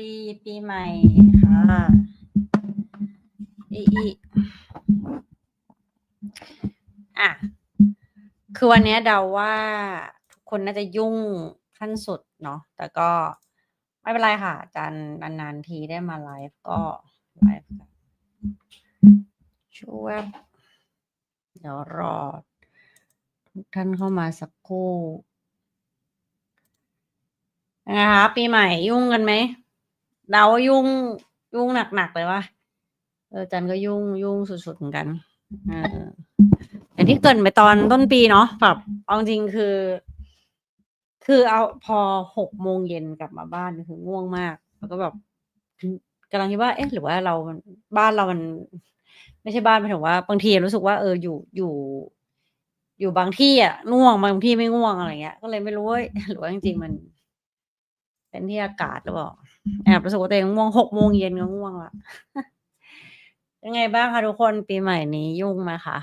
ดีปีใหม่ค่ะอีอีอะ คือวันนี้เดาว่า ทุกคนน่าจะยุ่งขั้นสุดเนาะ แต่ก็ไม่เป็นไรค่ะอาจารย์นานๆทีได้มาไลฟ์ก็ไลฟ์ช่วยเดี๋ยวรอ ทุกท่านเข้ามาสักครู่นะคะปีใหม่ยุ่งกันไหม เดาว่ายุ่งยุ่งหนักๆเลยว่าเออจันก็ยุ่งยุ่งสุดๆเหมือนกันเอออย่างที่เกินไปตอนต้นปีเนาะแบบเอาจริงคือ คือเอาพอหกโมงเย็นกลับมาบ้านคือง่วงมาก แล้วก็แบบกำลังคิดว่า เอ๊ะ หรือว่าเราบ้านเรามัน ไม่ใช่บ้านหมายถึงว่า บางทีรู้สึกว่าเอออยู่อยู่ อยู่บางที่อะง่วงบางที่ไม่ง่วงอะไรเงี้ย ก็เลยไม่รู้ว่าหรือว่าจริงๆมัน เป็นที่อากาศหรือเปล่า แอบรู้สึกว่าตัวเองง่วงหกโมงเย็นก็ง่วงละยังไงบ้างคะทุกคนปีใหม่นี้ยุ่งไหมคะ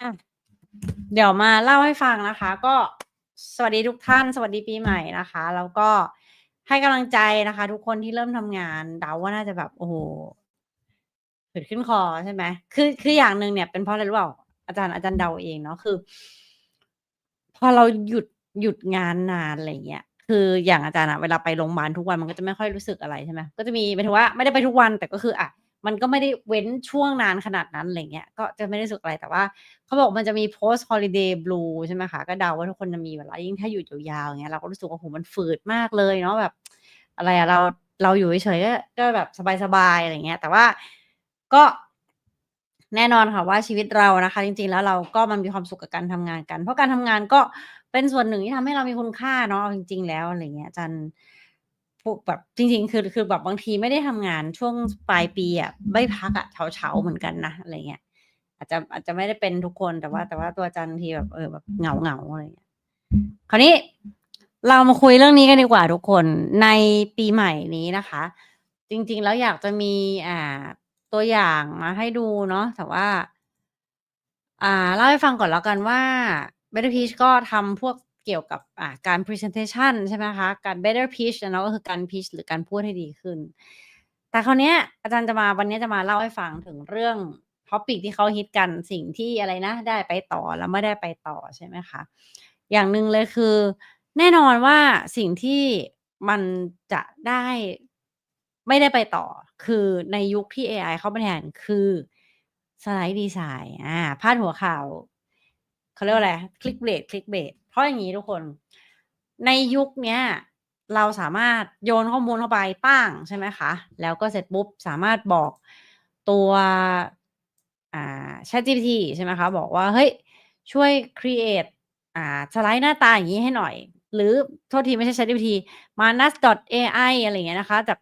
อะเดี๋ยวมาเล่าให้ฟังนะคะ ก็สวัสดีทุกท่าน สวัสดีปีใหม่นะคะ แล้วก็ให้กำลังใจนะคะ ทุกคนที่เริ่มทำงานเดาว่าน่าจะแบบโอ้โหขึ้นขึ้นคอใช่ไหมคือคืออย่างหนึ่งเนี่ยเป็นเพราะอะไรรู้เปล่าอาจารย์อาจารย์เดาเองเนาะคือ พอเราหยุดหยุดงานนานอะไรเงี้ย คืออย่างอาจารย์อะเวลาไปโรงพยาบาลทุกวันมันก็จะไม่ค่อยรู้สึกอะไรใช่ไหมก็จะมีหมายถึงว่าไม่ได้ไปทุกวันแต่ก็คืออะมันก็ไม่ได้เว้นช่วงนานขนาดนั้นอะไรเงี้ยก็จะไม่ได้รู้สึกอะไรแต่ว่าเขาบอกมันจะมี post holiday blue ใช่ไหมคะก็เดาว่าทุกคนจะมีเวลายิ่งถ้าหยุดยาวๆอย่างเงี้ยเราก็รู้สึกว่าโหมันฝืดมากเลยเนาะแบบ อะไรอะเราเราอยู่เฉยๆก็ก็แบบสบายๆอะไรเงี้ย แต่ว่าก็แน่นอนค่ะว่าชีวิตเรานะคะ จริงๆแล้วเราก็มันมีความสุขกับการทำงานกัน เพราะการทำงานก็ เป็นส่วนหนึ่งที่ทำให้เรามีคุณค่าเนาะเอาจริง ๆ แล้วอะไรเงี้ยจันพวกแบบจริง ๆ คือคือแบบบางทีไม่ได้ทำงานช่วงปลายปีอะไม่พักอะเฉาๆเหมือนกันนะอะไรเงี้ยอาจจะอาจจะไม่ได้เป็นทุกคนแต่ว่า แต่ว่าตัวจันทีแบบเออแบบเหงาเหงาอะไรเงี้ยคราวนี้เรามาคุยเรื่องนี้กันดีกว่าทุกคนในปีใหม่นี้นะคะ จริง ๆ แล้วอยากจะมีอ่าตัวอย่างมาให้ดูเนาะแต่ว่า อ่าเล่าให้ฟังก่อนแล้วกันว่า Better Peach ก็ทำพวกเกี่ยวกับการ presentation ใช่ไหมคะ การ Better Peach เนาะก็คือการ pitch หรือการพูดให้ดีขึ้น แต่คราวนี้อาจารย์จะมาวันนี้จะมาเล่าให้ฟังถึงเรื่อง topic ที่เขาฮิตกันสิ่งที่อะไรนะ ได้ไปต่อแล้วไม่ได้ไปต่อใช่ไหมคะ อย่างหนึ่งเลยคือ แน่นอนว่าสิ่งที่มันจะได้ไม่ได้ไปต่อ คือในยุคที่เอไอเข้ามาแทนคือสไลด์ดีไซน์อ่าพาดหัวข่าว เขาเรียกว่าอะไรคลิกเบสคลิกเบสเพราะอย่างนี้ทุกคน ในยุคเนี้ยเราสามารถโยนข้อมูลเข้าไปป้างใช่ไหมคะ แล้วก็เสร็จปุ๊บสามารถบอกตัวอ่า ChatGPT ใช่ไหมคะ บอกว่าเฮ้ยช่วย create อ่าสไลด์หน้าตาอย่างนี้ให้หน่อย หรือโทษทีไม่ใช่ ChatGPT manas.ai อะไรอย่างเงี้ยนะคะจาก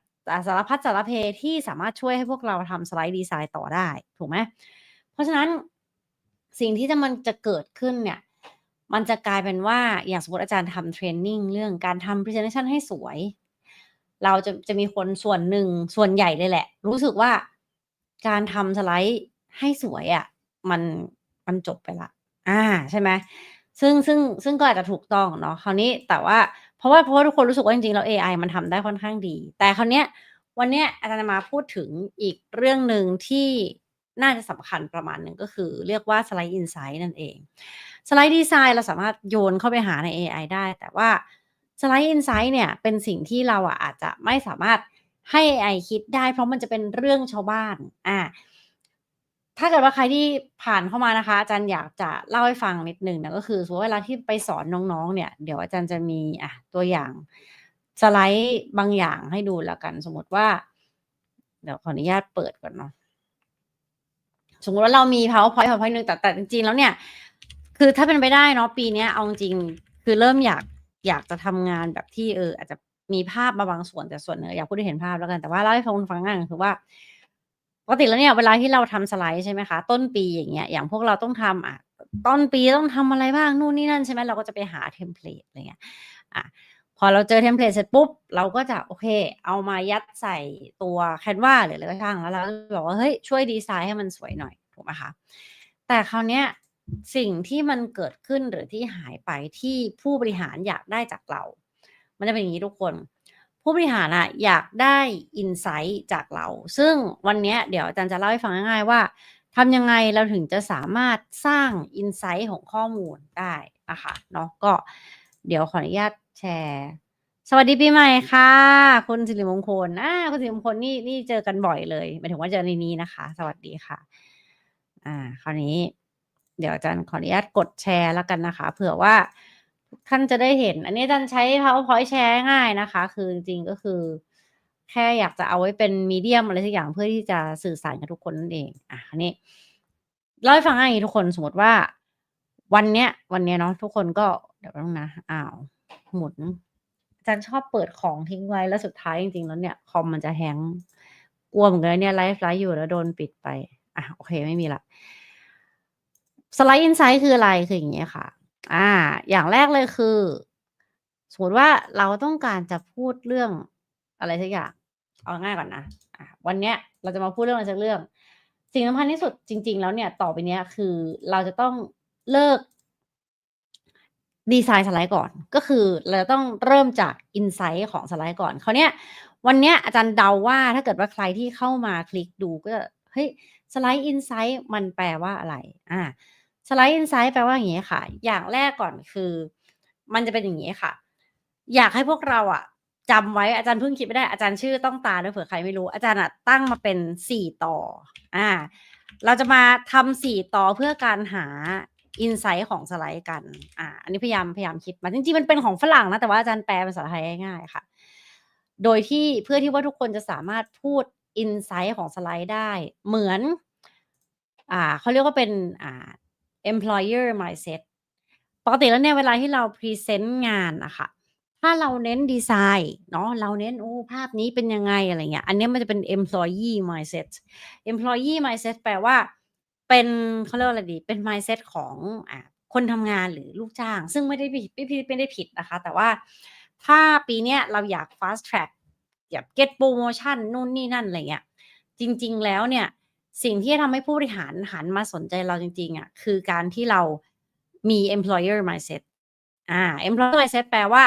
สารพัดสารเพที่สามารถช่วยให้พวกเราทำสไลด์ดีไซน์ต่อได้ ถูกไหมเพราะฉะนั้น สิ่งที่จะมันจะเกิดขึ้นเนี่ย มันจะกลายเป็นว่าอย่างสมมติอาจารย์ทำเทรนนิ่งเรื่องการทำ presentation ให้สวย เราจะจะมีคนส่วนหนึ่งส่วนใหญ่เลยแหละ รู้สึกว่าการทำสไลด์ให้สวยอะ่ะมันมันจบไปละ อ่าใช่ไหมซึ่งซึ่งซึ่งก็อาจจะถูกต้องเนาะคราวนี้แต่ว่าเพราะว่าเพราะว่าทุกคนรู้สึกว่าจริงๆแล้ว AI มันทำได้ค่อนข้างดี แต่คราวเนี้ยวันเนี้ยอาจารย์มาพูดถึงอีกเรื่องหนึ่งที่ น่าจะสำคัญประมาณหนึ่งก็คือ เรียกว่า Slide Insight นั่นเอง Slide Design เราสามารถโยนเข้าไปหาใน AI ได้ แต่ว่า Slide Insight เนี่ยเป็นสิ่งที่เราอะอาจจะไม่สามารถให้ AI คิดได้ เพราะมันจะเป็นเรื่องชาวบ้านอ่าถ้าเกิดว่าใครที่ผ่านเข้ามานะคะ อาจารย์อยากจะเล่าให้ฟังนิดหนึ่งนะก็คือสมมติเวลาที่ไปสอนน้องๆ เนี่ย เดี๋ยวอาจารย์จะมีอะตัวอย่างสไลด์บางอย่างให้ดูแล้วกัน สมมติว่า เดี๋ยวขออนุญาตเปิดก่อนเนาะ สมมติว่าเรามี powerpoint powerpoint หนึ่งแต่แต่จริงๆแล้วเนี่ย คือถ้าเป็นไปได้เนาะปีนี้เอาจริงคือเริ่มอยากอยากจะทำงานแบบที่เออ อาจจะมีภาพมาบางส่วนแต่ส่วนเนื้ออยากพูดให้เห็นภาพแล้วกันแต่ว่าเล่าให้ฟังฟังง่ายคือว่าปกติแล้วเนี่ยเวลาที่เราทำสไลด์ใช่ไหมคะ ต้นปีอย่างเงี้ยอย่างพวกเราต้องทำอะต้นปีต้องทำอะไรบ้างนู่นนี่นั่นใช่ไหมเราก็จะไปหาเทมเพลตอะไรเงี้ยอะ อเราเจอเทมเพลตเสร็จปุ๊บ เราก็จะโอเค เอามายัดใส่ตัวแคนวาหรืออะไรก็ช่างแล้วเราบอกว่าเฮ้ยช่วยดีไซน์ให้มันสวยหน่อยถูกไหมคะแต่คราวเนี้ยสิ่งที่มันเกิดขึ้นหรือที่หายไปที่ผู้บริหารอยากได้จากเรา มันจะเป็นอย่างนี้ทุกคน ผู้บริหารอะอยากได้อินไซต์จากเรา ซึ่งวันนี้เดี๋ยวอาจารย์จะเล่าให้ฟังง่ายๆว่าทำยังไงเราถึงจะสามารถสร้างอินไซต์ของข้อมูลได้นะคะเนาะก็เดี๋ยวขออนุญาต แชร์ สวัสดีปีใหม่ค่ะ คุณสิริมงคลอ่าคุณสิริมงคลนี่นี่เจอกันบ่อยเลยหมายถึงว่าเจอในนี้นะคะ สวัสดีค่ะ อ่า คราวนี้ เดี๋ยวอาจารย์ขออนุญาตกดแชร์แล้วกันนะคะ เผื่อว่าท่านจะได้เห็น อันนี้อาจารย์ใช้ PowerPoint แชร์ง่ายนะคะ คือจริงก็คือ แค่อยากจะเอาไว้เป็นมีเดียมอะไรสักอย่างเพื่อที่จะสื่อสารกับทุกคนนั่นเอง อะคราวนี้เล่าให้ฟังง่ายทุกคนสมมติว่า วันเนี้ย วันเนี้ยเนาะทุกคนก็เดี๋ยวต้องนะอ้าว หมุนอาจารย์ชอบเปิดของทิ้งไว้แล้วสุดท้ายจริงๆแล้วเนี่ยคอมมันจะแฮงกลัวเหมือนกันเนี่ยไลฟ์ไลฟ์อยู่แล้วโดนปิดไปอะโอเคไม่มีละสไลด์อินไซต์คืออะไรคืออย่างเงี้ยค่ะ อ่า อย่างแรกเลยคือ สมมติว่าเราต้องการจะพูดเรื่องอะไรสักอย่างเอาง่ายก่อนนะะวันเนี้ยเราจะมาพูดเรื่องอะไรสักเรื่อง สิ่งสำคัญที่สุดจริง ๆ แล้วเนี่ยต่อไปเนี้ยคือเราจะต้องเลิก ดีไซน์สไลด์ก่อน ก็คือเราต้องเริ่มจากอินไซต์ของสไลด์ก่อนคราเนี้ยวันเนี้ยอาจารย์เดาว่าถ้าเกิดว่าใครที่เข้ามาคลิกดูก็จะเฮ้ยสไลด์อินไซต์มันแปลว่าอะไรอ่าสไลด์อินไซต์แปลว่าอย่างงี้ค่ะ อย่างแรกก่อนคือ มันจะเป็นอย่างงี้ค่ะ อยากให้พวกเราอะจำไว้อาจารย์เพิ่งคิดไม่ได้อาจารย์ชื่อต้องตาด้วยเผื่อใครไม่รู้อาจารย์อะตั้งมาเป็นสี่ต่ออ่าเราจะมาทำสี่ต่อเพื่อการหา อินไซต์ของสไลด์กัน อ่า อันนี้พยายามพยายามคิดมา จริงๆ มันเป็นของฝรั่งนะ แต่ว่าอาจารย์แปลเป็นภาษาไทยง่ายๆ ค่ะ โดยที่เพื่อที่ว่าทุกคนจะสามารถพูดอินไซต์ของสไลด์ได้ เหมือน อ่าเขาเรียกว่าเป็น อ่า employer mindset ปกติแล้วเนี่ยเวลาที่เราพรีเซนต์งานอะคะถ้าเราเน้นดีไซน์เนาะเราเน้นโอ้ภาพนี้เป็นยังไงอะไรเงี้ย อันนี้มันจะเป็น employee mindset employee mindset แปลว่า เป็นเขาเรียกว่าอะไรดี เป็น mindset ของอ่าคนทำงานหรือลูกจ้าง ซึ่งไม่ได้ผิดไม่ผิดไม่ได้ผิดนะคะ แต่ว่าถ้าปีเนี้ยเราอยาก fast track อยาก get promotion นู่นนี่นั่นอะไรเงี้ยจริง ๆ แล้วเนี่ยสิ่งที่ทำให้ผู้บริหารหันมาสนใจเราจริง ๆอะคือการที่เรามี employer mindset อ่า employer mindset แปลว่า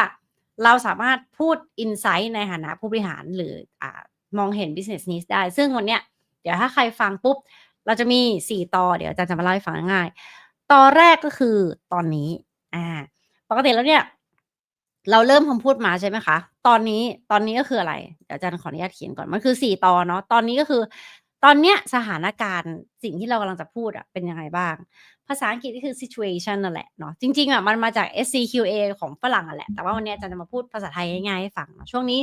เราสามารถพูด insight ในฐานะผู้บริหารหรืออ่ามองเห็น business needs ได้ ซึ่งวันเนี้ยเดี๋ยวถ้าใครฟังปุ๊บ เราจะมีสี่ตอนเดี๋ยวอาจารย์จะมาเล่าให้ฟังง่าย ตอนแรกก็คือตอนนี้ อ่า ปกติแล้วเนี่ย เราเริ่มคำพูดมาใช่ไหมคะ ตอนนี้ ตอนนี้ก็คืออะไร เดี๋ยวอาจารย์ขออนุญาตเขียนก่อน มันคือสี่ตอนเนาะ ตอนนี้ก็คือ ตอนเนี้ยสถานการณ์สิ่งที่เรากำลังจะพูดอะเป็นยังไงบ้าง ภาษาอังกฤษก็คือ situation นั่นแหละเนาะ จริงๆอะมันมาจาก SCQA ของฝรั่งอะแหละ แต่ว่าวันนี้อาจารย์จะมาพูดภาษาไทยง่ายๆให้ฟังเนาะ ช่วงนี้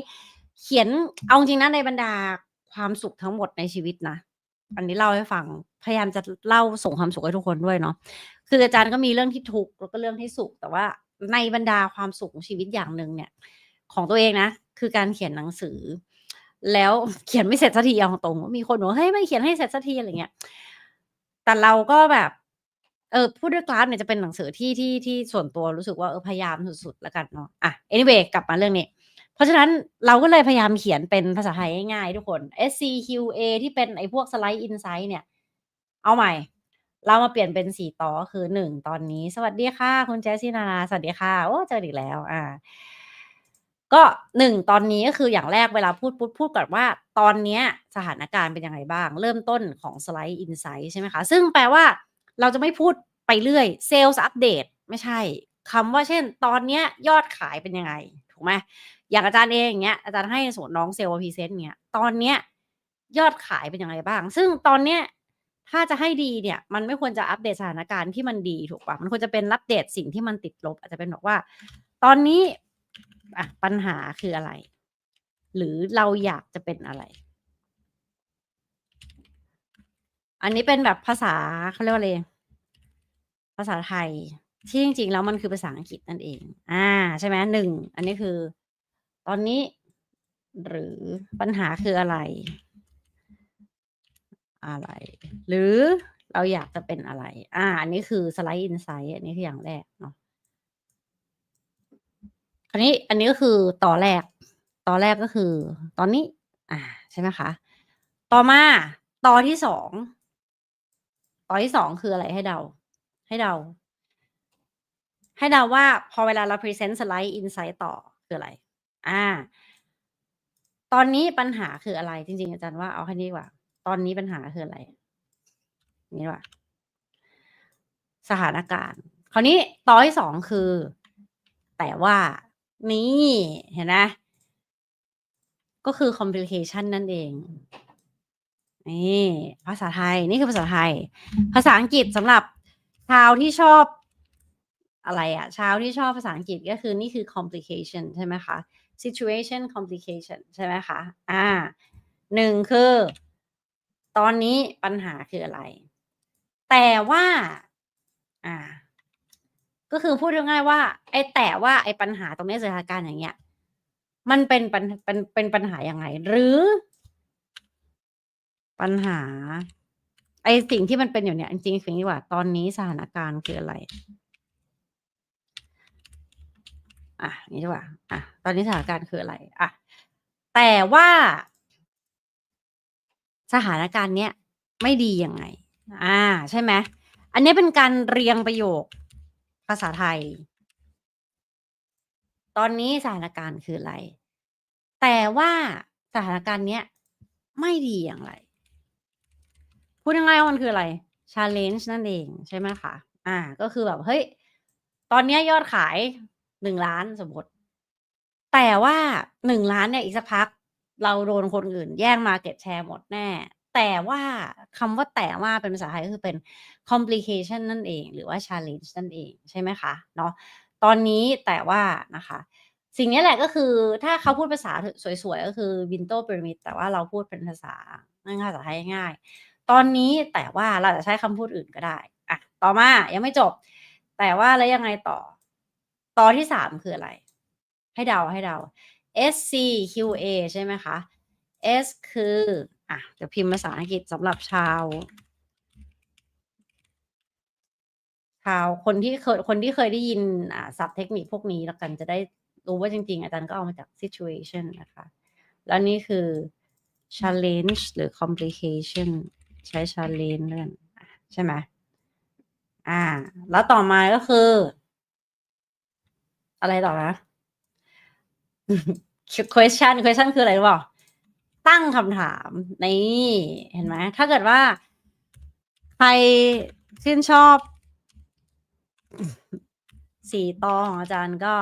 เขียน เอาจริงนะในบรรดาความสุขทั้งหมดในชีวิตนะ อันนี้เล่าให้ฟัง พยายามจะเล่าส่งความสุขให้ทุกคนด้วยเนาะ คืออาจารย์ก็มีเรื่องที่ทุกข์แล้วก็เรื่องที่สุข แต่ว่าในบรรดาความสุขของชีวิตอย่างหนึ่งเนี่ย ของตัวเองนะ คือการเขียนหนังสือ แล้วเขียนไม่เสร็จสักทีเอาตรงมีคนบอกเฮ้ยไม่เขียนให้เสร็จสักทีอะไรเงี้ย แต่เราก็แบบเออพูดด้วยกราฟเนี่ยจะเป็นหนังสือที่ที่ที่ส่วนตัวรู้สึกว่าเออพยายามสุดๆแล้วกันเนาะอะ anyway กลับมาเรื่องนี้ เพราะฉะนั้นเราก็เลยพยายามเขียนเป็นภาษาไทยง่ายๆทุกคน SCQA ที่เป็นไอ้พวกสไลด์อินไซต์เนี่ย เอาใหม่ เรามาเปลี่ยนเป็นสี่ต่อก็คือหนึ่งตอนนี้ สวัสดีค่ะ คุณแจซี่นาราสวัสดีค่ะ โอ้เจออีกแล้ว อ่า ก็หนึ่งตอนนี้ก็คืออย่างแรกเวลาพูดพูดพูดก่อนว่า ตอนนี้สถานการณ์เป็นยังไงบ้าง เริ่มต้นของสไลด์อินไซต์ใช่ไหมคะ ซึ่งแปลว่าเราจะไม่พูดไปเรื่อยเซลล์อัปเดตไม่ใช่คำว่าเช่น ตอนนี้ยอดขายเป็นยังไงถูกไหม อย่างอาจารย์เองอย่างเงี้ยอาจารย์ให้สมมติน้องเซลล์พรีเซนต์เงี้ยตอนเนี้ยยอดขายเป็นยังไงบ้าง ซึ่งตอนเนี้ยถ้าจะให้ดีเนี่ย มันไม่ควรจะอัปเดตสถานการณ์ที่มันดีถูกปะมันควรจะเป็นอัปเดตสิ่งที่มันติดลบ อาจจะเป็นบอกว่า ตอนนี้อะปัญหาคืออะไร หรือเราอยากจะเป็นอะไร อันนี้เป็นแบบภาษาเขาเรียกว่าอะไรภาษาไทย ที่จริงๆแล้วมันคือภาษาอังกฤษนั่นเอง อ่า ใช่ไหมหนึ่งอันนี้คือ ตอนนี้ หรือปัญหาคืออะไร อะไร หรือเราอยากจะเป็นอะไร อ่า อันนี้คือสไลด์อินไซต์อันนี้คืออย่างแรกเนาะอันนี้อันนี้ก็คือต่อแรก ต่อแรกก็คือ ตอนนี้ อ่า ใช่ไหมคะ ต่อมาต่อที่สอง ต่อที่สองคืออะไรให้เดา ให้เดา ให้เดาว่าพอเวลาเราพรีเซนต์สไลด์อินไซต์ต่อคืออะไร อ่า ตอนนี้ปัญหาคืออะไร จริง ๆ อาจารย์ว่าเอาแค่นี้ดีกว่า ตอนนี้ปัญหาคืออะไรนี่ว่า สถานการณ์ คราวนี้ตอนที่สองคือ แต่ว่านี่เห็นไหมก็คือ complication นั่นเอง นี่ ภาษาไทย นี่คือภาษาไทย ภาษาอังกฤษสำหรับชาวที่ชอบ อะไรอะชาวที่ชอบภาษาอังกฤษก็คือนี่คือ complication ใช่ไหมคะ situation complication ใช่ไหมคะ อ่าหนึ่งคือ ตอนนี้ปัญหาคืออะไร แต่ว่า อ่า ก็คือพูดง่ายๆว่า ไอ้แต่ว่าไอ้ปัญหาตรงนี้สถานการณ์อย่างเงี้ย มันเป็นปัญเป็นเป็นปัญหาอยังไง หรือ ปัญหา ไอ้สิ่งที่มันเป็นอยู่เนี่ยจริงๆสิ่งที่ว่า ตอนนี้สถานการณ์คืออะไร อะนี่ดีกว่าอะตอนนี้สถานการณ์คืออะไรอะแต่ว่า สถานการณ์เนี้ยไม่ดียังไง อ่า ใช่ไหมอันนี้เป็นการเรียงประโยคภาษาไทย ตอนนี้สถานการณ์คืออะไร แต่ว่าสถานการณ์เนี้ยไม่ดีอย่างไร พูดง่ายๆว่ามันคืออะไร challenge นั่นเองใช่ไหมคะ อ่า ก็คือแบบ เฮ้ย ตอนนี้ยอดขาย 1ล้านสมมติ แต่ว่า1ล้านเนี่ยอีกสักพัก เราโดนคนอื่นแย่ง market share หมดแน่ แต่ว่าคำว่าแต่ว่าเป็นภาษาไทยก็คือเป็น complication นั่นเอง หรือว่า challenge นั่นเองใช่ไหมคะเนาะตอนนี้แต่ว่านะคะ สิ่งนี้แหละก็คือถ้าเขาพูดภาษาสวยๆ ก็คือ Vinto Pyramid แต่ว่าเราพูดเป็นภาษาง่ายๆภาษาไทยง่ายๆตอนนี้แต่ว่าเราจจะใช้คำพูดอื่นก็ได้อะต่อมายังไม่จบ แต่ว่าแล้วยังไงต่อ ตอนที่3คืออะไร ให้เดาให้เดา SCQA ใช่ไหมคะ S คืออะเดี๋ยวพิมพ์ภาษาอังกฤษสำหรับชาว ชาวคนที่เคยคนที่เคยได้ยินอ่าศัพท์เทคนิคพวกนี้แล้วกันจะได้รู้ว่าจริง ๆ อาจารย์ก็เอามาจาก situation นะคะ แล้วนี่คือ challenge หรือ complication ใช้ challenge แล้วกันใช่ไหมอ่า แล้วต่อมาก็คือ อะไรต่อนะ question question คืออะไรรู้เปล่าตั้งคำถามนี่เห็นไหมถ้าเกิดว่า ใครชื่นชอบ สีตอของอาจารย์ก็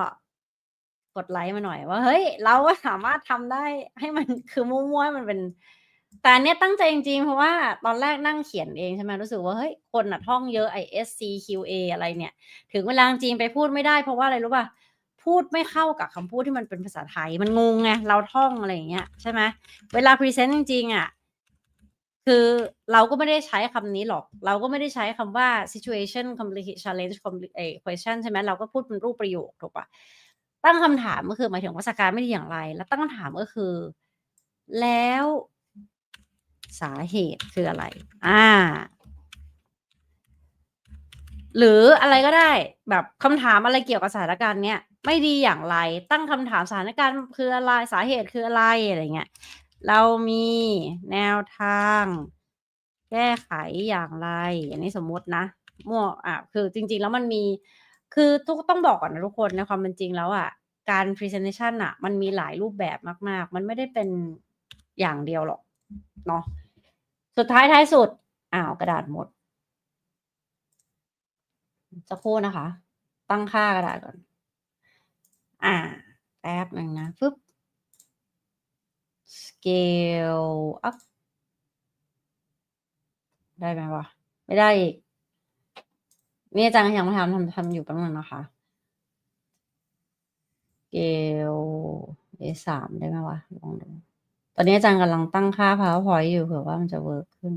กดไลค์มาหน่อยว่า เฮ้ย เราก็สามารถทำได้ให้มันคือมั่วๆมันเป็น แต่เนี้ยตั้งใจจริงๆ เพราะว่าตอนแรกนั่งเขียนเองใช่ไหมรู้สึกว่าเฮ้ย คนน่ะท่องเยอะไอ้ SCQA อะไรเนี่ย ถึงเวลาจริงไปพูดไม่ได้เพราะว่าอะไรรู้เปล่า พูดไม่เข้ากับคำพูดที่มันเป็นภาษาไทย มันงงไงเราท่องอะไรอย่างเงี้ยใช่ไหมเวลาพรีเซนต์จริงๆอะคือเราก็ไม่ได้ใช้คำนี้หรอก เราก็ไม่ได้ใช้คำว่า situation complica challenge compli ไอ้ question ใช่ไหมเราก็พูดเป็นรูปประโยคถูกปล่าตั้งคำถามก็คือหมายถึงว่าสาการไม่ดีอย่างไร แล้วตั้งคำถามก็คือ แล้วสาเหตุคืออะไร?อ่า หรืออะไรก็ได้แบบคำถามอะไรเกี่ยวกับสถานการณ์เนี้ย ไม่ดีอย่างไร ตั้งคำถามสถานการณ์คืออะไรสาเหตุคืออะไรอะไรเงี้ยเรามีแนวทาง แก้ไขอย่างไร อันนี้สมมตินะมั่วอ่าคือจริง ๆ แล้วมันมี คือทุกต้องบอกก่อนนะทุกคนในความเป็นจริงแล้วอะการ presentation น่ะ มันมีหลายรูปแบบมาก ๆ มันไม่ได้เป็นอย่างเดียวหรอกเนาะสุดท้ายท้ายสุดอ้าวกระดาษหมดสักครู่นะคะ ตั้งค่ากระดาษก่อน อ่าแป๊บหนึ่งนะฟึบ scale up ได้ไหมวะ?ไม่ได้อีกนี่อาจารย์ยังทำทำทำอยู่แป๊บหนึ่งนะคะ scale A3 ได้ไหมวะ?ลองดู ตอนนี้อาจารย์กำลังตั้งค่า PowerPoint อยู่เผื่อว่ามันจะเวิร์กขึ้น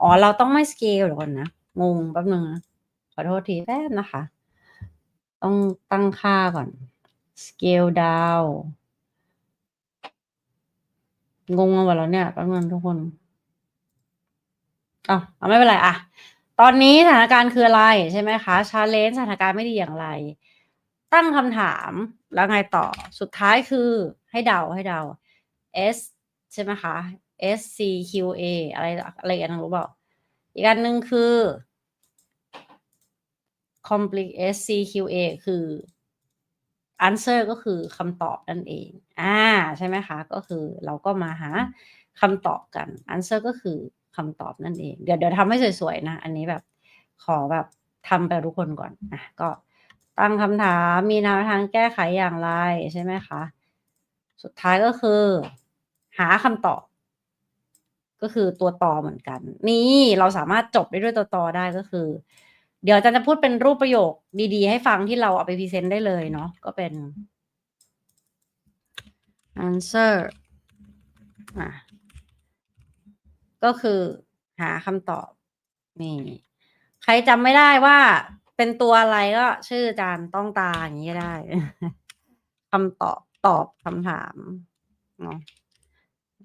อ๋อ เราต้องไม่ scale เดี๋ยวก่อนนะ งงแป๊บหนึ่งนะ ขอโทษทีแป๊บนะคะ ต้องตั้งค่าก่อน scale down งงไปหมดแล้วเนี่ยแป๊บนึงทุกคนอ้าวอ้าวไม่เป็นไรอะตอนนี้สถานการณ์คืออะไรใช่ไหมคะ challenge สถานการณ์ไม่ดีอย่างไร ตั้งคำถามแล้วไงต่อสุดท้ายคือให้เดาให้เดา S ใช่ไหมคะ SCQA อะไรอะไรอันหนรู้เปล่า?อีกอันหนึ่งคือ compli SCQA คือ answer ก็คือคำตอบนั่นเอง อ่า ใช่ไหมคะ ก็คือเราก็มาหาคำตอบกัน answer ก็คือคำตอบนั่นเอง เดี๋ยวเดี๋ยวทำให้สวยๆนะ อันนี้แบบขอแบบทำไปทุกคนก่อนอะก็ตั้งคำถาม มีแนวทางแก้ไขอย่างไรใช่ไหมคะ สุดท้ายก็คือ หาคำตอบ ก็คือตัวต่อเหมือนกัน นี่เราสามารถจบได้ด้วยตัวต่อได้ก็คือ เดี๋ยวอาจารย์จะพูดเป็นรูปประโยคดีๆ ให้ฟังที่เราเอาไปพรีเซนต์ได้เลยเนาะก็เป็น answer อะก็คือหาคำตอบ นี่ ใครจำไม่ได้ว่าเป็นตัวอะไรก็ชื่ออาจารย์ต้องตาอย่างนี้ได้คำตอบตอบคำถามเนาะ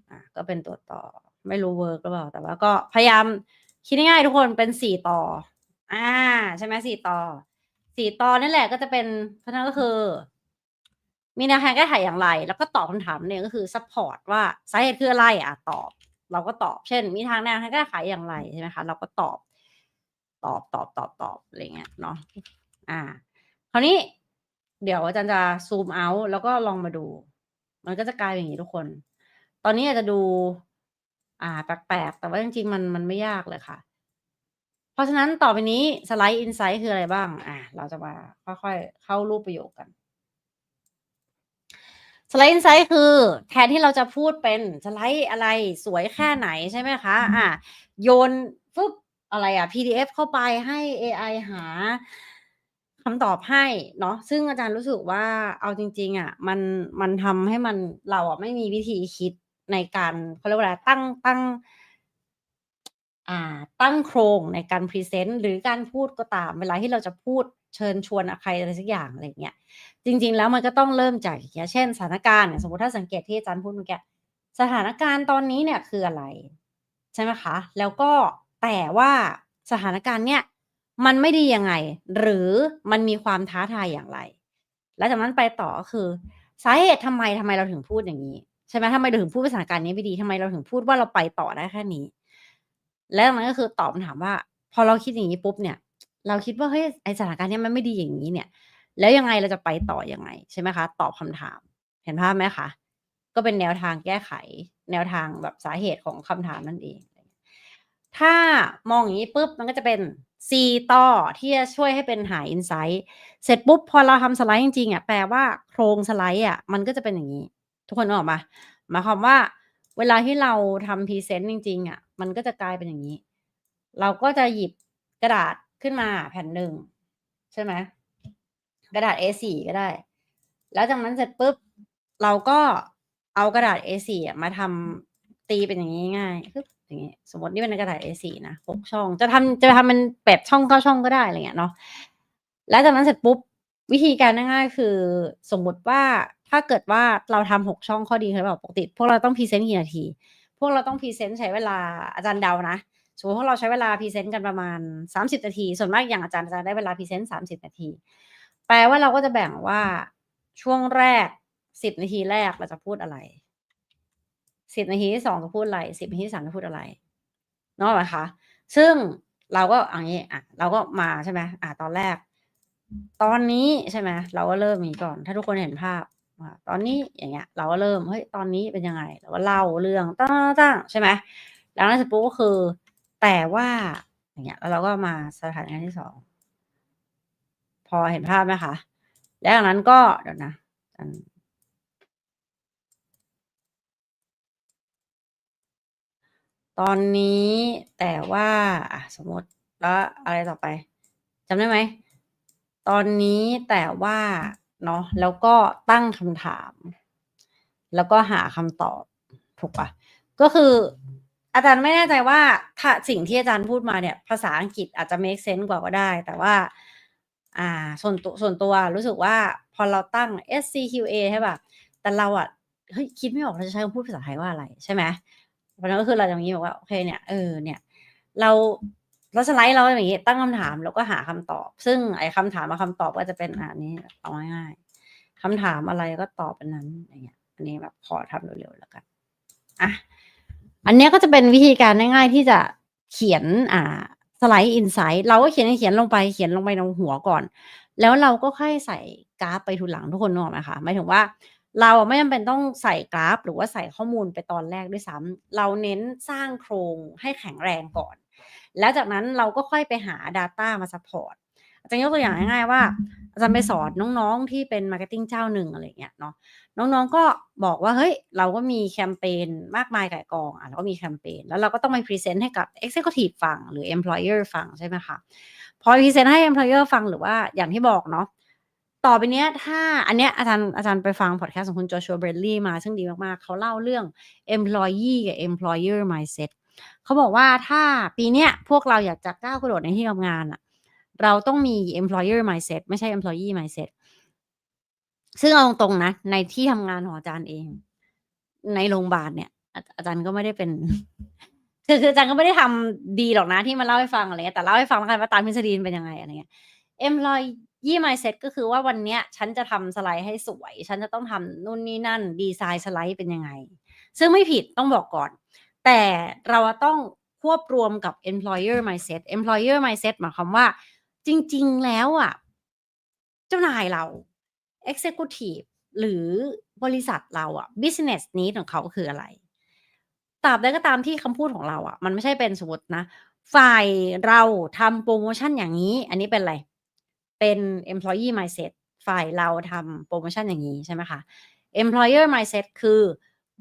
อะก็เป็นตัวต่อ ไม่รู้เวิร์กหรือเปล่า แต่ว่าก็พยายามคิดง่ายๆทุกคนเป็นสี่ต่อ อ่า ใช่ไหมสี่ต่อ สี่ต่อนั่นแหละก็จะเป็นเพราะฉะนั้นก็คือ มีแนวทางแก้ไขอย่างไร แล้วก็ตอบคำถามเนี่ยก็คือซัพพอร์ตว่าสาเหตุคืออะไรอะตอบ เราก็ตอบเช่น มีทางแนวทางแก้ไขอย่างไรใช่ไหมคะเราก็ตอบ ตอบตอบตอบตอบอะไรเงี้ยเนาะอ่า คราวนี้เดี๋ยวอาจารย์จะซูมเอาแล้วก็ลองมาดู มันก็จะกลายเป็นอย่างนี้ทุกคน ตอนนี้อาจจะดู อ่า แปลกๆแต่ว่าจริงๆมันมันไม่ยากเลยค่ะ เพราะฉะนั้นต่อไปนี้สไลด์อินไซต์คืออะไรบ้าง อ่าเราจะมาค่อยๆเข้ารูปประโยคกันสไลด์อินไซต์คือ แทนที่เราจะพูดเป็นสไลด์อะไรสวยแค่ไหนใช่ไหมคะ อ่าโยนฟึบอะไรอะ PDF เข้าไปให้ AI หาคำตอบให้เนาะซึ่งอาจารย์รู้สึกว่าเอาจริง ๆ อะ มันมันทำให้มันเราอะไม่มีวิธีคิดในการเขาเรียกว่าตั้งตั้งอ่า ตั้งโครงในการพรีเซนต์หรือการพูดก็ตาม เวลาที่เราจะพูดเชิญชวนใครอะไรสักอย่างอะไรเงี้ยจริง ๆ แล้วมันก็ต้องเริ่มจากอย่างเช่นสถานการณ์สมมติถ้าสังเกตที่อาจารย์พูดเมื่อกี้สถานการณ์ตอนนี้เนี่ยคืออะไร ใช่ไหมคะ แล้วก็แต่ว่าสถานการณ์เนี่ยมันไม่ดียังไง หรือมันมีความท้าทายอย่างไร แล้วจากนั้นไปต่อก็คือสาเหตุทำไมทำไมเราถึงพูดอย่างนี้ ใช่ไหมทำไมเราถึงพูดสถานการณ์นี้ไม่ดีทำไมเราถึงพูดว่าเราไปต่อได้แค่นี้ แล้วมันก็คือตอบคำถามว่า พอเราคิดอย่างนี้ปุ๊บเนี่ย เราคิดว่าเฮ้ยไอสถานการณ์เนี้ยมันไม่ดีอย่างนี้เนี่ย แล้วยังไงเราจะไปต่อยังไงใช่ไหมคะ ตอบคำถาม เห็นภาพไหมคะก็เป็นแนวทางแก้ไข แนวทางแบบสาเหตุของคำถามนั่นเอง ถ้ามองอย่างนี้ปุ๊บมันก็จะเป็น C ต่อที่จะช่วยให้เป็นหาอินไซต์เสร็จปุ๊บพอเราทำสไลด์จริงๆอะแปลว่าโครงสไลด์อะมันก็จะเป็นอย่างนี้ ทุกคนนึกออกมาหมายความว่า เวลาที่เราทำพรีเซนต์จริงๆอะ มันก็จะกลายเป็นอย่างนี้ เราก็จะหยิบกระดาษขึ้นมาแผ่นหนึ่งใช่ไหมกระดาษ A4 ก็ได้ แล้วจากนั้นเสร็จปุ๊บ เราก็เอากระดาษ A4 มาทำตีเป็นอย่างนี้ง่ายึบอย่างนี้สมมตินี่เป็นกระดาษ A4 นะหกช่อง จะทำจะทำเป็นแปดช่องเก้าช่องก็ได้อะไรเงี้ยเนาะแล้วจากนั้นเสร็จปุ๊บวิธีการง่ายๆคือสมมติว่าถ้าเกิดว่าเราทำหกช่องข้อดีคือแบบปกติพวกเราต้องพรีเซนต์กี่นาที พวกเราต้องพรีเซนต์ใช้เวลาอาจารย์เดานะสมมติพวกเราใช้เวลาพรีเซนต์กันประมาณ 30 นาที ส่วนมากอย่างอาจารย์อาจะได้เวลาพรีเซนต์30 นาที แปลว่าเราก็จะแบ่งว่าช่วงแรก 10 นาทีแรกเราจะพูดอะไร 10 นาทีที่2จะพูดอะไร 10 นาทีที่3จะพูดอะไรเนาะไหมคะ ซึ่งเราก็อย่างนี้อะเราก็มาใช่ไหมอะตอนแรก ตอนนี้ใช่ไหมเราก็เริ่มนี้ก่อน ถ้าทุกคนเห็นภาพ ว่าตอนนี้อย่างเงี้ย เราก็เริ่มเฮ้ยตอนนี้เป็นยังไง เราก็เล่าเรื่องตั้งตั้งใช่ไหมแล้วนั้นสปุ๊บก็คือ แต่ว่าอย่างเงี้ยแล้วเราก็มาสถานการณ์ที่สองพอเห็นภาพไหมคะ แล้วจากนั้นก็เดี๋ยวนะตอนนี้แต่ว่าอะสมมติแล้วอะไรต่อไปจำได้ไหม ตอนนี้แต่ว่า เนาะแล้วก็ตั้งคำถาม แล้วก็หาคำตอบถูกปะก็คืออาจารย์ไม่แน่ใจว่าถ้าสิ่งที่อาจารย์พูดมาเนี่ย ภาษาอังกฤษอาจจะ make sense กว่าก็ได้ แต่ว่า อ่า ส่วนตัวส่วนตัวรู้สึกว่าพอเราตั้ง SCQA ใช่ป่ะแต่เราอะเฮ้ยคิดไม่ออกเราจะใช้คำพูดภาษาไทยว่าอะไรใช่ไหมเพราะนั้นก็คือเราจะอย่างนี้บอกว่าโอเคเนี่ยเออเนี่ย เรา เราสไลด์เราอย่างนี้ ตั้งคำถามแล้วก็หาคำตอบ ซึ่งไอ้คำถามกับคำตอบก็จะเป็นอันนี้เอาง่ายๆคำถามอะไรก็ตอบเป็นนั้นอย่างเงี้ยอันนี้แบบขอทำเร็วๆแล้วกันอะอันนี้ก็จะเป็นวิธีการง่ายๆที่จะเขียนอ่าสไลด์อินไซต์เราก็เขียนเขียนลงไปเขียนลงไปในหัวก่อน แล้วเราก็ค่อยใส่กราฟไปทีหลังทุกคนนึกออกไหมคะหมายถึงว่าเราไม่จำเป็นต้องใส่กราฟ หรือว่าใส่ข้อมูลไปตอนแรกด้วยซ้ำเราเน้นสร้างโครงให้แข็งแรงก่อน แล้วจากนั้นเราก็ค่อยไปหา Data มาซัปพอร์ตอาจารย์ยกตัวอย่างง่ายๆว่า อาจารย์ไปสอนน้องๆที่เป็น marketing เจ้าหนึ่งอะไรอย่างเงี้ยเนาะน้องๆก็บอกว่าเฮ้ยเราก็มีแคมเปญมากมายก่ายกองอะเราก็มีแคมเปญแล้วเราก็ต้องไปพรีเซนต์ให้กับ Executive ฟังหรือ Employer ฟังใช่ไหมคะพอพรีเซนต์ให้ Employer ฟังหรือว่าอย่างที่บอกเนาะต่อไปเนี้ยถ้าอันเนี้ยอาจารย์อาจารย์ไปฟังพอดแคสต์ของคุณ Joshua Bradley มาซึ่งดีมากๆ เขาเล่าเรื่อง Employee กับ Employer mindset เขาบอกว่าถ้าปีเนี้ยพวกเราอยากจะก้าวกระโดดในที่ทำงานอะเราต้องมี Employer mindset ไม่ใช่ Employee mindset ซึ่งเอาตรงๆนะ ในที่ทำงานของอาจารย์เอง ในโรงบาลเนี่ย อาจารย์ก็ไม่ได้เป็นคือคืออาจารย์ก็ไม่ได้ทำดีหรอกนะที่มาเล่าให้ฟังอะไรเงี้ยแต่เล่าให้ฟังแล้วกันว่าตามทฤษฎีนเป็นยังไงอะไรเงี้ย Employee mindset ก็คือว่าวันเนี้ย ฉันจะทำสไลด์ให้สวย ฉันจะต้องทำนู่นนี่นั่น ดีไซน์สไลด์เป็นยังไง ซึ่งไม่ผิดต้องบอกก่อน แต่เราต้องควบรวมกับ Employer mindset Employer mindset หมายความว่า จริง ๆ แล้วอะ เจ้านายเรา Executive หรือบริษัทเราอะ Business need ของเขาคืออะไรตราบใดก็ตามที่คำพูดของเราอะ มันไม่ใช่เป็นสมมตินะ ฝ่ายเราทำโพรโมชั่นอย่างงี้ อันนี้เป็นอะไร เป็น Employee mindset ฝ่ายเราทำโพรโมชั่นอย่างงี้ใช่ไหมคะ Employer mindset คือ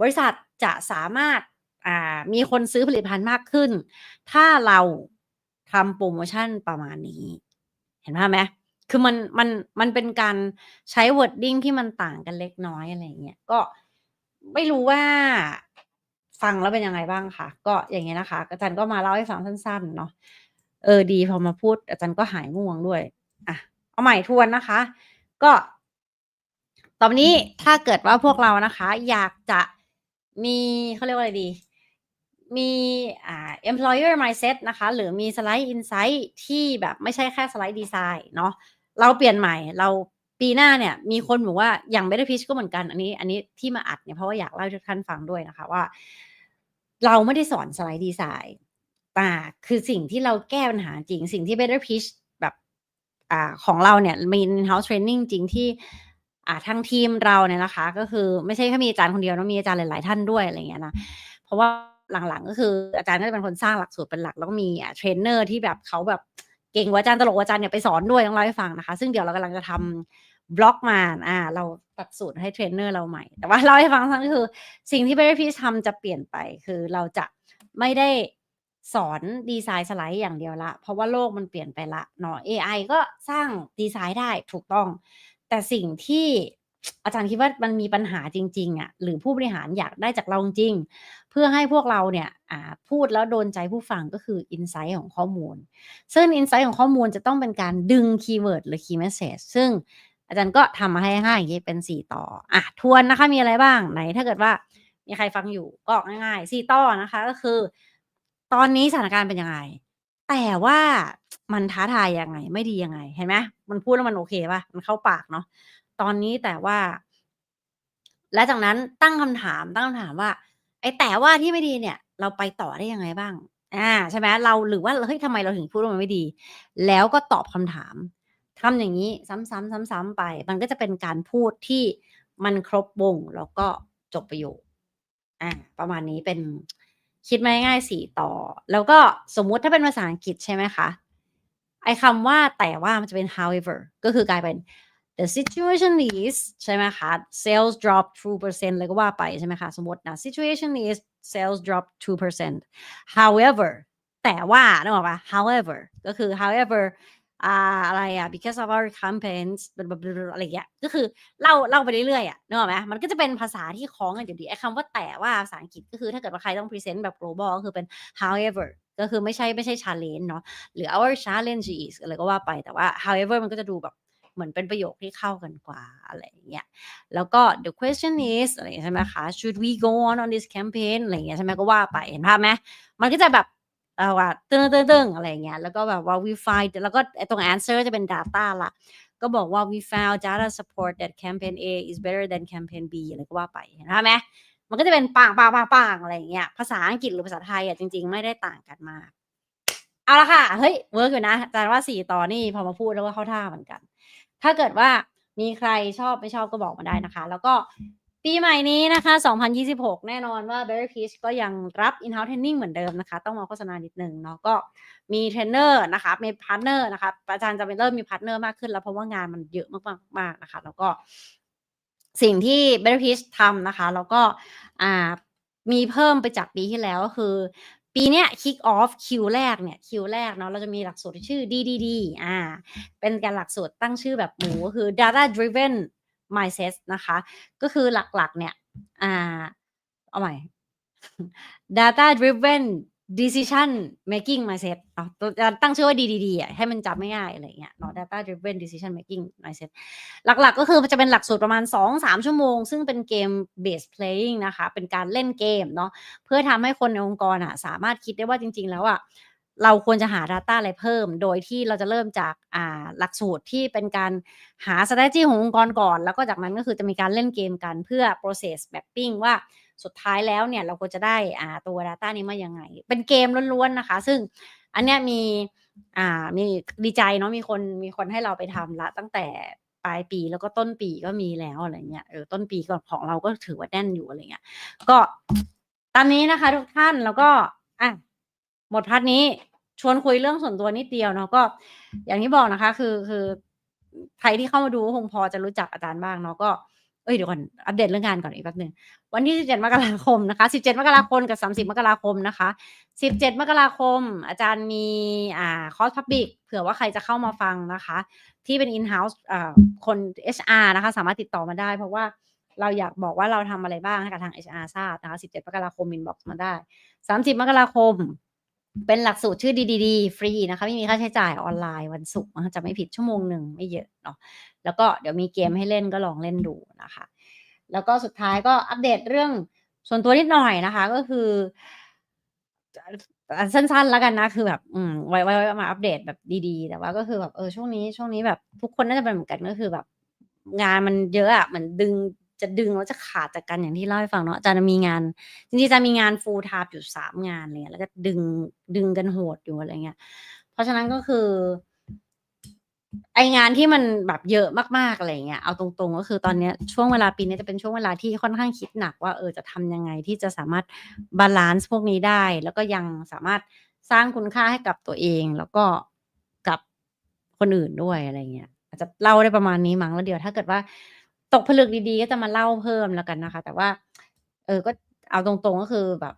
บริษัทจะสามารถ มีคนซื้อผลิตภัณฑ์มากขึ้น ถ้าเราทำโพรโมชั่นประมาณนี้ เห็นภาพไหมคือมันมันมันเป็นการใช้ wording ที่มันต่างกันเล็กน้อยอะไรเงี้ยก็ไม่รู้ว่าฟังแล้วเป็นยังไงบ้างคะก็อย่างเงี้นะคะอาจารย์ก็มาเล่าให้ฟังสั้นๆเนาะเออดีพอมาพูด อาจารย์ก็หายง่วงด้วยอะเอาใหม่ทวนนะคะ ก็ ตอไปนี้ถ้าเกิดว่าพวกเรานะคะ อยากจะมีเขาเรียกว่าอะไรดี มีอ่า Employer mindset นะคะ หรือมีสไลด์ Insight ที่แบบไม่ใช่แค่สไลด์ดีไซน์เนาะเราเปลี่ยนใหม่เราปีหน้าเนี่ยมีคนบอกว่าอย่าง Better Pitch ก็เหมือนกันอันนี้ อันนี้ที่มาอัดเนี่ยเพราะว่าอยากเล่าให้ทุกท่านฟังด้วยนะคะว่า เราไม่ได้สอนสไลด์ดีไซน์แต่คือสิ่งที่เราแก้ปัญหาจริง สิ่งที่ Better Pitch แบบอ่าของเราเนี่ยมี In-house training จริงที่อ่าทางทีมเราเนี่ยนะคะ ก็คือไม่ใช่แค่มีอาจารย์คนเดียวนะมีอาจารย์หลาย ๆ ท่านด้วยอะไรอย่างเงี้ยนะเพราะว่า หลังๆ ก็คืออาจารย์ก็จะเป็นคนสร้างหลักสูตรเป็นหลักแล้วก็มีเทรนเนอร์ที่แบบเขาแบบเก่งกว่าอาจารย์ตลกกว่าอาจารย์เนี่ยไปสอนด้วยต้องเล่าให้ฟังนะคะ ซึ่งเดี๋ยวเรากำลังจะทำบล็อกมาอ่า เราปรับสูตรให้เทรนเนอร์เราใหม่ แต่ว่าเล่าให้ฟังสั้นก็คือ สิ่งที่ Better Pitch ทำจะเปลี่ยนไปคือเราจะไม่ได้สอนดีไซน์สไลด์อย่างเดียวล้วเพราะว่าโลกมันเปลี่ยนไปล้วเนาะเอไอก็สร้างดีไซน์ได้ถูกต้อง แต่สิ่งที่ อาจารย์คิดว่ามันมีปัญหาจริงๆอะหรือผู้บริหารอยากได้จากเราจริง เพื่อให้พวกเราเนี่ยพูดแล้วโดนใจผู้ฟังก็คือ Insight ของข้อมูล ซึ่ง Insight ของข้อมูลจะต้องเป็นการดึงคีย์เวิร์ดหรือ Key Message ซึ่งอาจารย์ก็ทำมาให้ง่ายๆอย่างงี้เป็น 4 ต่ออะทวนนะคะมีอะไรบ้างไหน ถ้าเกิดว่ามีใครฟังอยู่ก็ง่ายๆ4ต่อนะคะก็คือ ตอนนี้สถานการณ์เป็นยังไง แต่ว่ามันท้าทายยังไง ไม่ดียังไง เห็นไหมมันพูดแล้วมันโอเคปล่ามันเข้าปากเนาะ ตอนนี้แต่ว่า และจากนั้นตั้งคำถามตั้งคำถามว่า ไอ้แต่ว่าที่ไม่ดีเนี่ย เราไปต่อได้ยังไงบ้าง อ่าใช่ไหมเราหรือว่าเฮ้ยทำไมเราถึงพูดว่ามันไม่ดี แล้วก็ตอบคำถามทำอย่างงี้ซ้ำๆซ้ำๆไป มันก็จะเป็นการพูดที่มันครบวงแล้วก็จบประโยคอาประมาณนี้เป็นคิดมาง่ายๆ4ต่อ แล้วก็สมมุติถ้าเป็นภาษาอังกฤษใช่ไหมคะ ไอ้คำว่าแต่ว่ามันจะเป็น however ก็คือกลายเป็น the situation is ใช่ไหมคะ sales drop 2%อะไรก็ว่าไปใช่ไหมคะสมมตินะ situation is sales drop 2% however แต่ว่านึกออกเปล่า however ก็คือ however อะไรอะ because of our campaigns อะไรอย่างเงี้ยก็คือเล่าเล่าไปเรื่อยๆอะนึกออกไหมมันก็จะเป็นภาษาที่คล้องกันอยู่ดีไอ้คำว่าแต่ว่าภาษาอังกฤษก็คือถ้าเกิดว่าใครต้องพรีเซนต์แบบ global ก็คือเป็น however ก็คือไม่ใช่ไม่ใช่ challenge เนาะหรือ our challenge is อะไรก็ว่าไปแต่ว่า however มันก็จะดูแบบ เหมือนเป็นประโยคที่เข้ากันกว่าอะไรอย่างเงี้ยแล้วก็ the question is อะไรใช่ไหมคะ should we go on on this campaign อะไรอย่างเงี้ยใช่ไหมก็ว่าไปเห็นภาพไหมมันก็จะแบบเอ่อว่าตึ้งๆๆอะไรอย่างเงี้ยแล้วก็แบบว่า we find แล้วก็ตรง answer จะเป็น data ล้วก็บอกว่า we found data support that campaign A is better than campaign B อะไรก็ว่าไปเห็นภาพไหมมันก็จะเป็นป่างๆๆๆอะไรอย่างเงี้ยภาษาอังกฤษหรือภาษาไทยอะจริง ๆ ไม่ได้ต่างกันมาก เอาละค่ะ เฮ้ยเวิร์กอยู่นะอาจารย์ว่า4ต่อนี่พอมาพูดแล้วก็เข้าท่าเหมือนกัน ถ้าเกิดว่ามีใครชอบไม่ชอบก็บอกมาได้นะคะ แล้วก็ปีใหม่นี้นะคะ 2026 แน่นอนว่า Berry Peach ก็ยังรับ in-house training เหมือนเดิมนะคะ ต้องมาโฆษณานิดนึงเนาะก็มีเทรนเนอร์นะคะ มีพาร์ทเนอร์นะคะ อาจารย์จะไปเริ่มมีพาร์ทเนอร์มากขึ้นแล้วเพราะว่างานมันเยอะมากๆมากนะคะ แล้วก็สิ่งที่ Berry Peach ทำนะคะ แล้วก็อ่ามีเพิ่มไปจากปีที่แล้วก็คือ ปีเนี้ย kick off คิวแรกเนี่ยคิวแรกเนาะเราจะมีหลักสูตรชื่อ DDD อ่าเป็นการหลักสูตรตั้งชื่อแบบหมูก็คือ data driven mindset นะคะ ก็คือหลักๆเนี่ยอ่าเอาใหม่ data driven decision making mindset เนาะจะตั้งชื่อว่า DDD อะให้มันจำไม่ง่ายอะไรเงี้ยเนาะ data driven decision making mindset หลักๆ ก็คือจะเป็นหลักสูตรประมาณ 2-3 ชั่วโมง ซึ่งเป็นเกม based playing นะคะ เป็นการเล่นเกมเนาะเพื่อทำให้คนในองค์กรอะสามารถคิดได้ว่าจริง ๆ แล้วอะเราควรจะหา Data อะไรเพิ่ม โดยที่เราจะเริ่มจากอ่าหลักสูตรที่เป็นการหา strategy ขององค์กรก่อน แล้วก็จากนั้นก็คือจะมีการเล่นเกมกันเพื่อ process mapping ว่า สุดท้ายแล้วเนี่ยเราควรจะได้อ่าตัว Data นี้มายังไง เป็นเกมล้วนๆนะคะ ซึ่งอันเนี้ยมีอ่ามีดีใจเนาะมีคนมีคนให้เราไปทำละตั้งแต่ปลายปีแล้วก็ต้นปีก็มีแล้วอะไรเงี้ยเออต้นปีก่อนของเราก็ถือว่าแน่นอยู่อะไรเงี้ยก็ตามนี้นะคะทุกท่านแล้วก็อะหมดพาร์ทนี้ชวนคุยเรื่องส่วนตัวนิดเดียวเนาะก็ อย่างที่บอกนะคะ คือคือใครที่เข้ามาดูคงพอจะรู้จักอาจารย์บ้างเนาะก็ เอ้ยเดี๋ยวก่อนอัปเดตเรื่องงานก่อนอีกแป๊บหนึ่งวันที่ 17 มกราคมนะคะ 17 มกราคมกับ 30 มกราคมนะคะ 17 มกราคม อาจารย์มีอ่าคอร์สพับบิกเผื่อว่าใครจะเข้ามาฟังนะคะ ที่เป็น in-house อ่าคน HR นะคะ สามารถติดต่อมาได้ เพราะว่าเราอยากบอกว่าเราทำอะไรบ้างให้กับทาง HR ทราบนะคะ 17 มกราคม inbox มาได้ 30 มกราคม เป็นหลักสูตรชื่อ DDD ฟรีนะคะไม่มีค่าใช้จ่ายออนไลน์วันศุกร์จะไม่ผิดชั่วโมงหนึ่งไม่เยอะเนาะแล้วก็เดี๋ยวมีเกมให้เล่นก็ลองเล่นดูนะคะ แล้วก็สุดท้ายก็อัปเดตเรื่องส่วนตัวนิดหน่อยนะคะ ก็คือสั้นๆแล้วกันนะคือแบบอืมไว้ไว้ไว้มาอัปเดตแบบดีๆ แต่ว่าก็คือแบบเออช่วงนี้ช่วงนี้แบบทุกคนน่าจะเป็นเหมือนกันก็คือแบบ งานมันเยอะอะเหมือนดึง จะดึงแล้วจะขาดจากกันอย่างที่เล่าให้ฟังเนาะอาจารย์มีงานจริงๆจารย์มีงาน full time อยู่สามงานเงี้ยแล้วก็ดึงดึงกันโหดอยู่อะไรเงี้ย เพราะฉะนั้นก็คือไองานที่มันแบบเยอะมากๆอะไรเงี้ยเอาตรงๆ ก็คือตอนเนี้ยช่วงเวลาปีนี้จะเป็นช่วงเวลาที่ค่อนข้างคิดหนักว่าเออจะทำยังไงที่จะสามารถบาลานซ์พวกนี้ได้ แล้วก็ยังสามารถสร้างคุณค่าให้กับตัวเอง แล้วก็กับคนอื่นด้วยอะไรเงี้ยอาจจะเล่าได้ประมาณนี้มั้งแล้วเดี๋ยวถ้าเกิดว่า ตกผลึกดีๆ ก็จะมาเล่าเพิ่มแล้วกันนะคะ แต่ว่า เออก็เอาตรงๆก็คือแบบ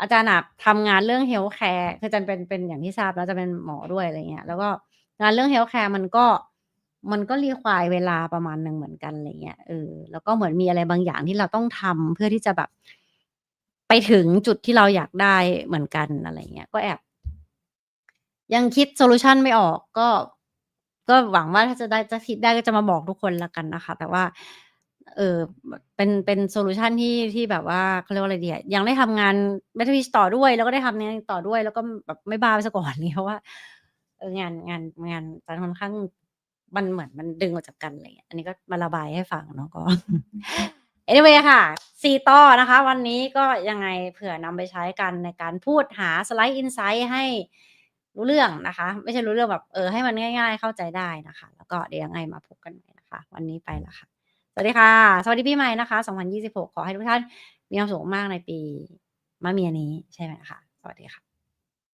อาจารย์อะทำงานเรื่อง health care คืออาจารย์เป็นเป็นอย่างที่ทราบแล้วจะเป็นหมอด้วยอะไรเงี้ย แล้วก็งานเรื่อง health care มันก็มันก็รีควายเวลาประมาณหนึ่งเหมือนกันอะไรเงี้ยเออแล้วก็เหมือนมีอะไรบางอย่างที่เราต้องทำเพื่อที่จะแบบ ไปถึงจุดที่เราอยากได้เหมือนกันอะไรเงี้ย ก็แอบยังคิดโซลูชันไม่ออกก็ ก็หวังว่าถ้าจะได้จะคิดได้ก็จะมาบอกทุกคนล้วกันนะคะ แต่ว่า เออเป็นเป็นโซลูชันที่ที่แบบว่าเขาเรียกว่าอะไรดีอะยังได้ทำงานแมทริชต่อด้วย แล้วก็ได้ทำงานต่อด้วย แล้วก็แบบไม่บ้าไปซะก่อนเลยเพราะว่าเอองานงานงานอาจารย์ค่อนข้างมันเหมือนมันดึงออกจากกันอะไรเงี้ยอันนี้ก็มาระบายให้ฟังเนาะก็ anyway ค่ะสี่ต่อนะคะ วันนี้ก็ยังไงเผื่อนำไปใช้กันในการพูดหาสไลด์อินไซต์ให้ รู้เรื่องนะคะ ไม่ใช่รู้เรื่องแบบเออให้มันง่าย ๆ เข้าใจได้นะคะ แล้วก็เดี๋ยวยังไงมาพบกันใหม่นะคะ วันนี้ไปแล้วค่ะ สวัสดีค่ะ สวัสดีปีใหม่นะคะ 2026 ขอให้ทุกท่านมีความสุขมากในปีมะเมียนี้ใช่ไหมคะ สวัสดีค่ะ